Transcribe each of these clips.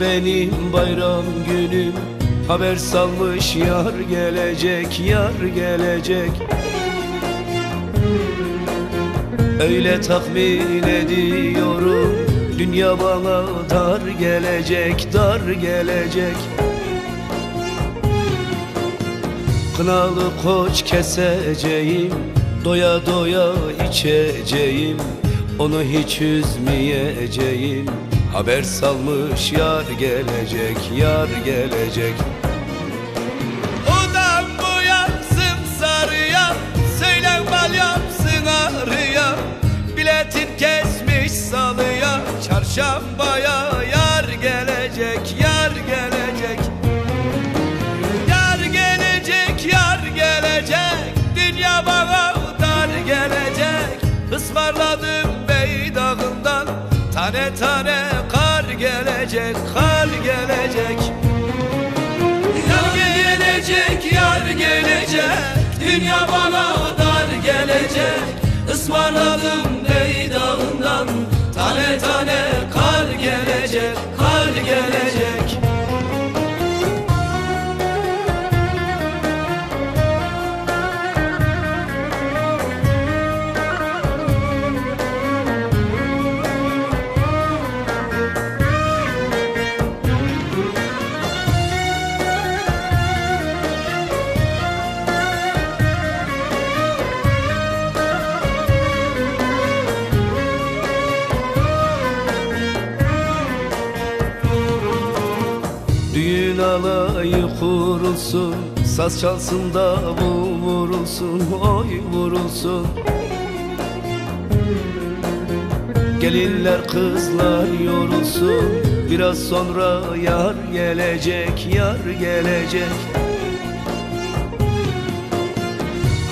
benim bayram günüm. Haber salmış yar gelecek yar gelecek. Öyle tahmin ediyorum Dünya bana dar gelecek dar gelecek. Kınalı koç keseceğim Doya doya içeceğim. Onu hiç üzmeyeceğim Haber salmış yar gelecek Yar gelecek. Odan boyansın sarıya Söylen bal yapsın ağrıya Biletin kesmiş salıya Çarşambaya yar gelecek Yar gelecek. Yar gelecek, yar gelecek Dünya bana dar gelecek. Ismarladım bey dağından Tane tane kar gelecek, kar gelecek. Yar gelecek, yar gelecek. Dünya bana dar gelecek. Ismarladım bey dağından alayı kurulsun Saz çalsın davul vurulsun Oy vurulsun. Gelinler kızlar yorulsun Biraz sonra yar gelecek Yar gelecek.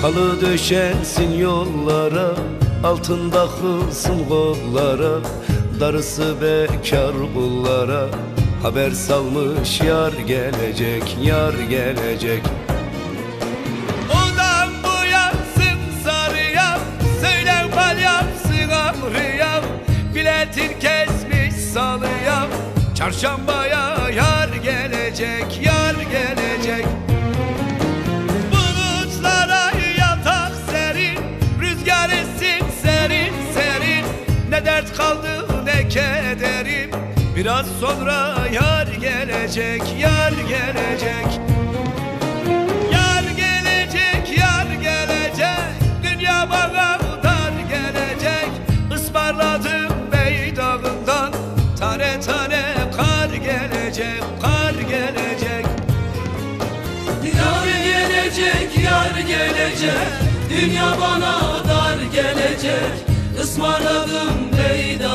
Halı döşensin yollara Altında kılsın kollara Darısı bekar kullara Haber salmış yar gelecek Yar gelecek. Odan bu yansın sarıya Söylen bal yapsın amrıya Biletin kesmiş salıya Çarşambaya yar gelecek Yar Biraz sonra yar gelecek Yar gelecek. Yar gelecek Yar gelecek. Dünya bana dar gelecek. Ismarladım bey dağından Tane tane kar gelecek Kar gelecek. Yar gelecek, yar gelecek. Dünya bana dar gelecek. Ismarladım beydağından